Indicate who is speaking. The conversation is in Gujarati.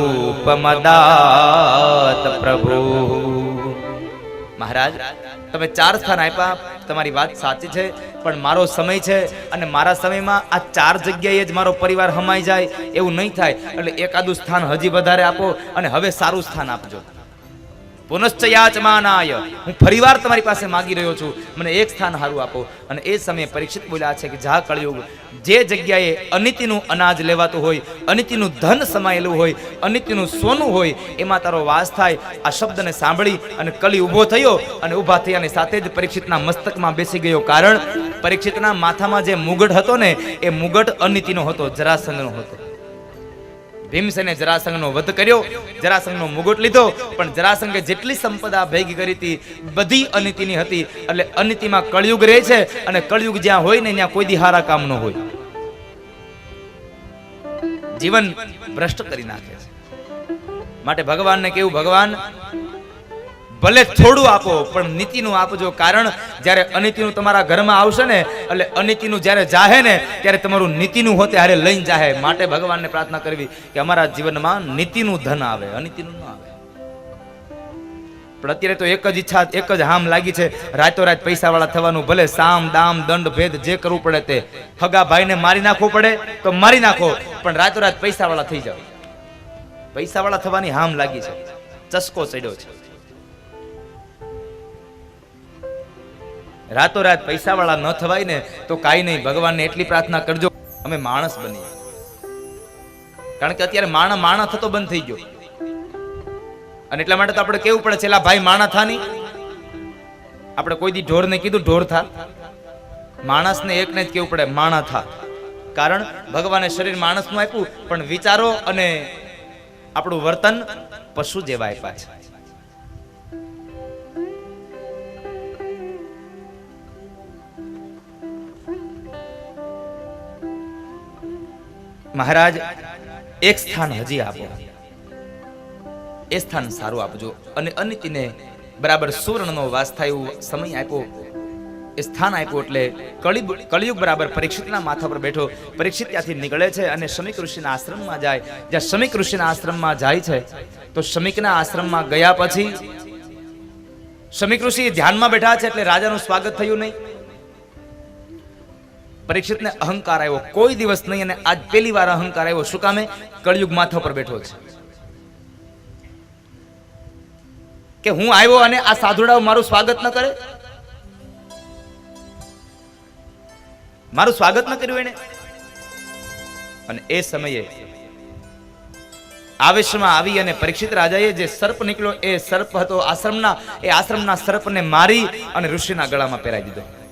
Speaker 1: રૂપમદાત પ્રભુ. મહારાજ, તમે ચાર સ્થાન આપ્યા. તમારી વાત સાચી છે, પણ મારો સમય છે અને મારા સમયમાં આ ચાર જગ્યાએ જ મારો પરિવાર હમાઈ જાય એવું નહીં થાય. એટલે એકાદું સ્થાન હજી વધારે આપો અને હવે સારું સ્થાન આપજો. પુનશ્ચયાચમાનાય હું ફરીવાર તમારી પાસે માગી રહ્યો છું, મને એક સ્થાન સારું આપો. અને એ સમયે પરીક્ષિત બોલ્યા છે કે જા કળયુગ, જે જગ્યાએ અનિતિનું અનાજ લેવાતું હોય, અનિતિનું ધન સમાયેલું હોય, અનિતિનું સોનું હોય, એમાં તારો વાસ થાય. આ શબ્દને સાંભળી અને કલી ઊભો થયો અને ઊભા થયાની સાથે જ પરીક્ષિતના મસ્તકમાં બેસી ગયો. કારણ, પરીક્ષિતના માથામાં જે મુગટ હતો ને, એ મુગટ અનિતિનો હતો જરાસંઘનો હતો. ભીમસેને જરાસંઘનો વધ કર્યો. જરાસંઘનો મુગટ લીધો. પણ જરાસંઘે જેટલી સંપદા ભેગી કરી હતી, બધી અનિતિની હતી. એટલે અનિતિમાં કળયુગ રહે છે અને કળયુગ જ્યાં હોય ને ત્યાં કોઈ દી હારા કામ ન હોય. જીવન ભ્રષ્ટ કરી નાખે છે. માટે ભગવાનને કેવું? ભગવાન ભલે થોડું આપો, પણ નીતિનું આપજો. કારણ જ્યારે અનિતિનું તમારા ઘરમાં આવશે ને, એટલે અનિતિનું જ્યારે જાહે ને, ત્યારે તમારું નીતિનું હોતે હારે લઈને જાહે. માટે ભગવાનને પ્રાર્થના કરવી કે અમારા જીવનમાં નીતિનું ધન આવે, અનિતિનું ન આવે. પણ અત્યારે તો એક જ ઈચ્છા, એક જ હામ લાગી છે. રાતોરાત પૈસાવાળા થવાનું, ભલે સામ, દામ, દંડ, ભેદ જે કરવું પડે તે. હગા ભાઈને મારી નાખવું પડે તો મારી નાખો, પણ રાતોરાત પૈસાવાળા થઈ જાવ પૈસાવાળા થવાની હામ લાગી છે. ચસ્કો ચડ્યો છે. રાતોરાત પૈસાવાળા ન થવાય ને તો કાંઈ નહીં, ભગવાનને એટલી પ્રાર્થના કરજો, અમે માણસ બનીએ. કારણ કે અત્યારે માણા માણા થતો બંધ થઈ ગયો. અને એટલા માટે તો આપણે કેવું પડે, છેલ્લા ભાઈ માણા થા નહીં? આપણે કોઈ દી ઢોરને કીધું, ઢોર થા. માણસને એકને જ કેવું પડે, માણા થા. કારણ ભગવાને શરીર માણસનું આપ્યું, પણ વિચારો અને આપણું વર્તન પશુ જેવા આપ્યા છે. મહારાજ, એક સ્થાન હજી આપો. એ સ્થાન સારું આપજો. અને અનિતિને બરાબર સુવર્ણનો વાસ થાય એવું સમય આપ્યો. એ સ્થાન આપ્યું એટલે કળિયુગ કળિયુગ બરાબર પરીક્ષિતના માથા પર બેઠો. પરીક્ષિત ત્યાંથી નીકળે છે અને શમિક ઋષિના આશ્રમમાં જાય. જ્યાં શમિક ઋષિના આશ્રમમાં જાય છે, તો શમિકના આશ્રમમાં ગયા પછી શમિક ઋષિ ધ્યાનમાં બેઠા છે એટલે રાજાનું સ્વાગત થયું નહીં. પરીક્ષિતને અહંકાર આવ્યો. કોઈ દિવસ નહીં અને આજ પહેલી વાર અહંકાર આવ્યો. શું કામે? કળિયુગ માથા પર બેઠો છે. કે હું આવ્યો અને આ સાધુડાઓ મારું સ્વાગત ન કરે? મારું સ્વાગત ન કર્યું એને અને એ સમયે આવેશમાં આવી અને પરીક્ષિત રાજાએ જે સર્પ નીકળ્યો, એ સર્પ હતો આશ્રમના, એ આશ્રમના સર્પને મારી અને ઋષિના ગળામાં પહેરાવી દીધો.